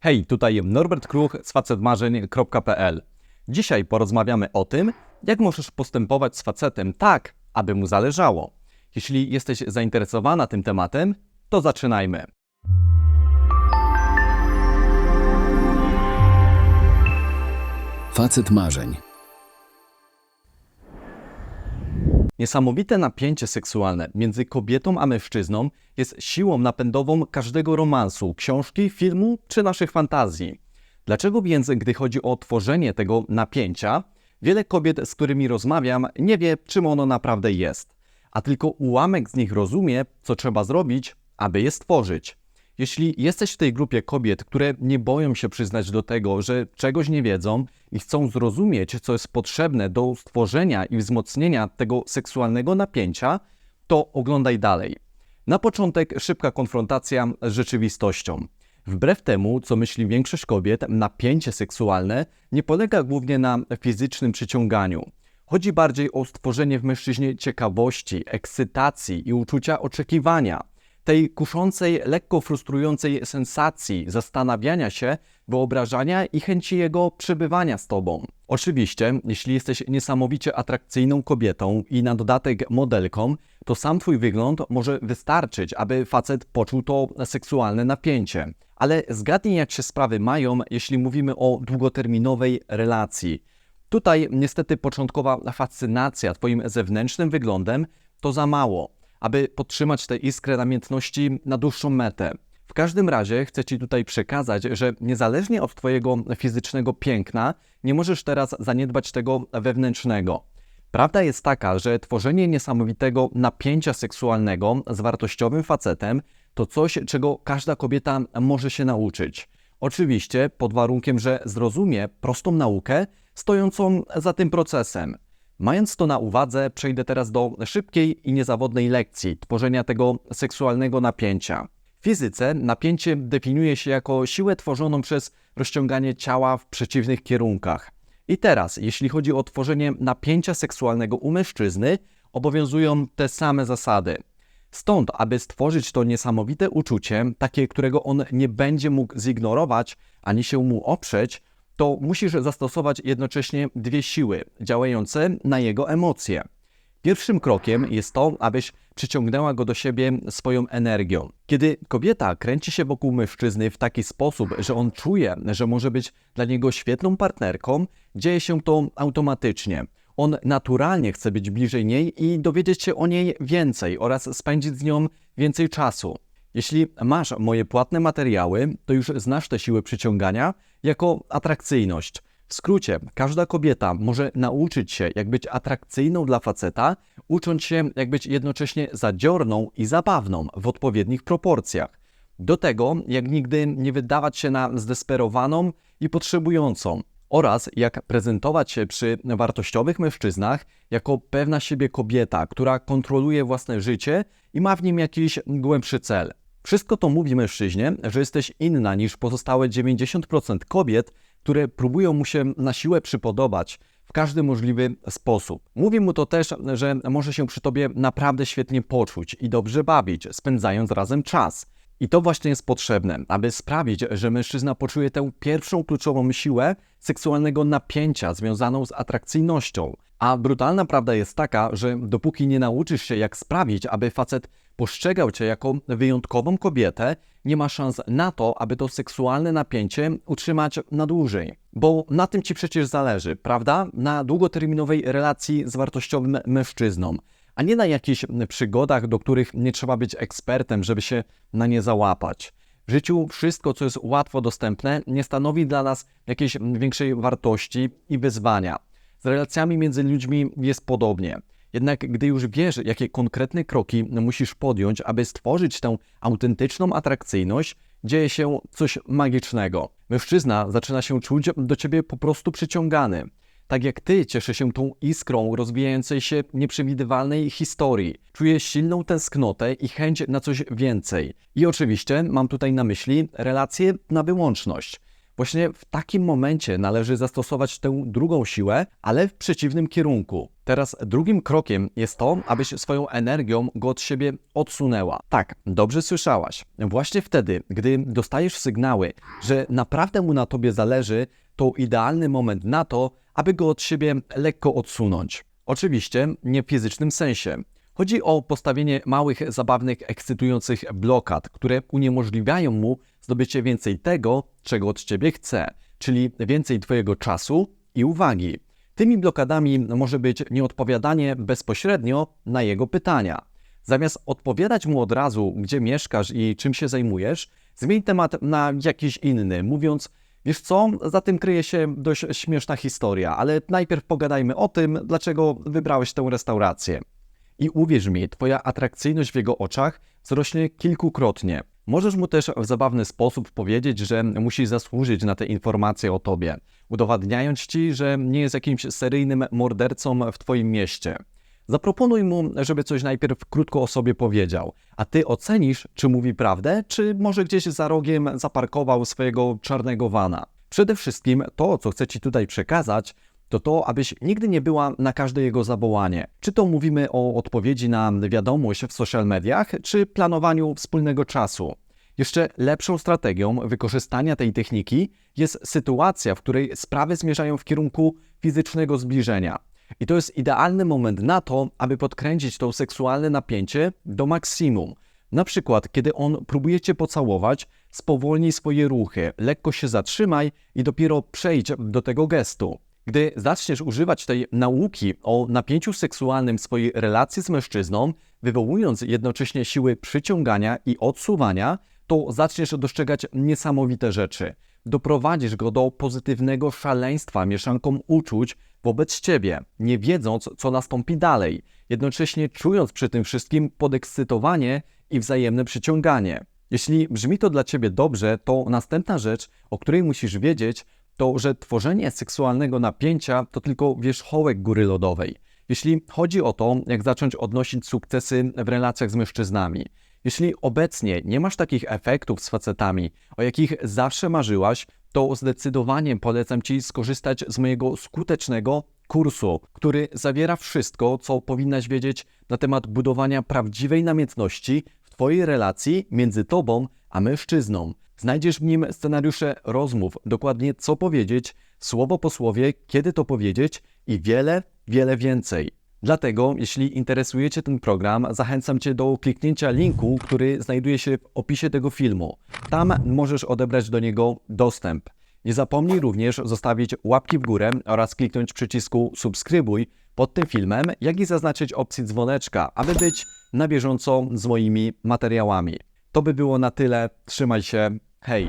Hej, tutaj Norbert Kruch z facetmarzeń.pl. Dzisiaj porozmawiamy o tym, jak możesz postępować z facetem tak, aby mu zależało. Jeśli jesteś zainteresowana tym tematem, to zaczynajmy. Facet marzeń. Niesamowite napięcie seksualne między kobietą a mężczyzną jest siłą napędową każdego romansu, książki, filmu czy naszych fantazji. Dlaczego więc, gdy chodzi o tworzenie tego napięcia, wiele kobiet, z którymi rozmawiam, nie wie, czym ono naprawdę jest, a tylko ułamek z nich rozumie, co trzeba zrobić, aby je stworzyć? Jeśli jesteś w tej grupie kobiet, które nie boją się przyznać do tego, że czegoś nie wiedzą i chcą zrozumieć, co jest potrzebne do stworzenia i wzmocnienia tego seksualnego napięcia, to oglądaj dalej. Na początek szybka konfrontacja z rzeczywistością. Wbrew temu, co myśli większość kobiet, napięcie seksualne nie polega głównie na fizycznym przyciąganiu. Chodzi bardziej o stworzenie w mężczyźnie ciekawości, ekscytacji i uczucia oczekiwania tej kuszącej, lekko frustrującej sensacji zastanawiania się, wyobrażania i chęci jego przebywania z tobą. Oczywiście, jeśli jesteś niesamowicie atrakcyjną kobietą i na dodatek modelką, to sam twój wygląd może wystarczyć, aby facet poczuł to seksualne napięcie. Ale zgadnij, jak się sprawy mają, jeśli mówimy o długoterminowej relacji. Tutaj niestety początkowa fascynacja twoim zewnętrznym wyglądem to za mało aby podtrzymać tę iskrę namiętności na dłuższą metę. W każdym razie chcę Ci tutaj przekazać, że niezależnie od Twojego fizycznego piękna, nie możesz teraz zaniedbać tego wewnętrznego. Prawda jest taka, że tworzenie niesamowitego napięcia seksualnego z wartościowym facetem to coś, czego każda kobieta może się nauczyć. Oczywiście pod warunkiem, że zrozumie prostą naukę stojącą za tym procesem. Mając to na uwadze, przejdę teraz do szybkiej i niezawodnej lekcji tworzenia tego seksualnego napięcia. W fizyce napięcie definiuje się jako siłę tworzoną przez rozciąganie ciała w przeciwnych kierunkach. I teraz, jeśli chodzi o tworzenie napięcia seksualnego u mężczyzny, obowiązują te same zasady. Stąd, aby stworzyć to niesamowite uczucie, takie, którego on nie będzie mógł zignorować ani się mu oprzeć, to musisz zastosować jednocześnie dwie siły działające na jego emocje. Pierwszym krokiem jest to, abyś przyciągnęła go do siebie swoją energią. Kiedy kobieta kręci się wokół mężczyzny w taki sposób, że on czuje, że może być dla niego świetną partnerką, dzieje się to automatycznie. On naturalnie chce być bliżej niej i dowiedzieć się o niej więcej oraz spędzić z nią więcej czasu. Jeśli masz moje płatne materiały, to już znasz te siły przyciągania jako atrakcyjność. W skrócie, każda kobieta może nauczyć się, jak być atrakcyjną dla faceta, ucząc się, jak być jednocześnie zadziorną i zabawną w odpowiednich proporcjach. Do tego, jak nigdy nie wydawać się na zdesperowaną i potrzebującą, oraz jak prezentować się przy wartościowych mężczyznach jako pewna siebie kobieta, która kontroluje własne życie i ma w nim jakiś głębszy cel. Wszystko to mówi mężczyźnie, że jesteś inna niż pozostałe 90% kobiet, które próbują mu się na siłę przypodobać w każdy możliwy sposób. Mówi mu to też, że może się przy tobie naprawdę świetnie poczuć i dobrze bawić, spędzając razem czas. I to właśnie jest potrzebne, aby sprawić, że mężczyzna poczuje tę pierwszą kluczową siłę seksualnego napięcia związaną z atrakcyjnością. A brutalna prawda jest taka, że dopóki nie nauczysz się, jak sprawić, aby facet postrzegał cię jako wyjątkową kobietę, nie ma szans na to, aby to seksualne napięcie utrzymać na dłużej. Bo na tym ci przecież zależy, prawda? Na długoterminowej relacji z wartościowym mężczyzną a nie na jakichś przygodach, do których nie trzeba być ekspertem, żeby się na nie załapać. W życiu wszystko, co jest łatwo dostępne, nie stanowi dla nas jakiejś większej wartości i wyzwania. Z relacjami między ludźmi jest podobnie. Jednak gdy już wiesz, jakie konkretne kroki musisz podjąć, aby stworzyć tę autentyczną atrakcyjność, dzieje się coś magicznego. Mężczyzna zaczyna się czuć do ciebie po prostu przyciągany. Tak jak ty cieszy się tą iskrą rozwijającej się nieprzewidywalnej historii. Czuję silną tęsknotę i chęć na coś więcej. I oczywiście mam tutaj na myśli relacje na wyłączność. Właśnie w takim momencie należy zastosować tę drugą siłę, ale w przeciwnym kierunku. Teraz drugim krokiem jest to, abyś swoją energią go od siebie odsunęła. Tak, dobrze słyszałaś. Właśnie wtedy, gdy dostajesz sygnały, że naprawdę mu na tobie zależy, to idealny moment na to, aby go od siebie lekko odsunąć. Oczywiście nie w fizycznym sensie. Chodzi o postawienie małych, zabawnych, ekscytujących blokad, które uniemożliwiają mu zdobycie więcej tego, czego od ciebie chce, czyli więcej twojego czasu i uwagi. Tymi blokadami może być nieodpowiadanie bezpośrednio na jego pytania. Zamiast odpowiadać mu od razu, gdzie mieszkasz i czym się zajmujesz, zmień temat na jakiś inny, mówiąc: Wiesz co, za tym kryje się dość śmieszna historia, ale najpierw pogadajmy o tym, dlaczego wybrałeś tę restaurację. I uwierz mi, twoja atrakcyjność w jego oczach wzrośnie kilkukrotnie. Możesz mu też w zabawny sposób powiedzieć, że musi zasłużyć na te informacje o tobie, udowadniając ci, że nie jest jakimś seryjnym mordercą w twoim mieście. Zaproponuj mu, żeby coś najpierw krótko o sobie powiedział, a ty ocenisz, czy mówi prawdę, czy może gdzieś za rogiem zaparkował swojego czarnego wana. Przede wszystkim to, co chcę ci tutaj przekazać, to to, abyś nigdy nie była na każde jego zawołanie. Czy to mówimy o odpowiedzi na wiadomość w social mediach, czy planowaniu wspólnego czasu. Jeszcze lepszą strategią wykorzystania tej techniki jest sytuacja, w której sprawy zmierzają w kierunku fizycznego zbliżenia. I to jest idealny moment na to, aby podkręcić to seksualne napięcie do maksimum. Na przykład, kiedy on próbuje cię pocałować, spowolnij swoje ruchy, lekko się zatrzymaj i dopiero przejdź do tego gestu. Gdy zaczniesz używać tej nauki o napięciu seksualnym swojej relacji z mężczyzną, wywołując jednocześnie siły przyciągania i odsuwania, to zaczniesz dostrzegać niesamowite rzeczy. Doprowadzisz go do pozytywnego szaleństwa mieszanką uczuć wobec ciebie, nie wiedząc, co nastąpi dalej, jednocześnie czując przy tym wszystkim podekscytowanie i wzajemne przyciąganie. Jeśli brzmi to dla ciebie dobrze, to następna rzecz, o której musisz wiedzieć, to że tworzenie seksualnego napięcia to tylko wierzchołek góry lodowej. Jeśli chodzi o to, jak zacząć odnosić sukcesy w relacjach z mężczyznami, jeśli obecnie nie masz takich efektów z facetami, o jakich zawsze marzyłaś, to zdecydowanie polecam Ci skorzystać z mojego skutecznego kursu, który zawiera wszystko, co powinnaś wiedzieć na temat budowania prawdziwej namiętności w Twojej relacji między Tobą a mężczyzną. Znajdziesz w nim scenariusze rozmów, dokładnie co powiedzieć, słowo po słowie, kiedy to powiedzieć i wiele, wiele więcej. Dlatego, jeśli interesujecie ten program, zachęcam Cię do kliknięcia linku, który znajduje się w opisie tego filmu. Tam możesz odebrać do niego dostęp. Nie zapomnij również zostawić łapki w górę oraz kliknąć przycisku subskrybuj pod tym filmem, jak i zaznaczyć opcję dzwoneczka, aby być na bieżąco z moimi materiałami. To by było na tyle. Trzymaj się. Hej!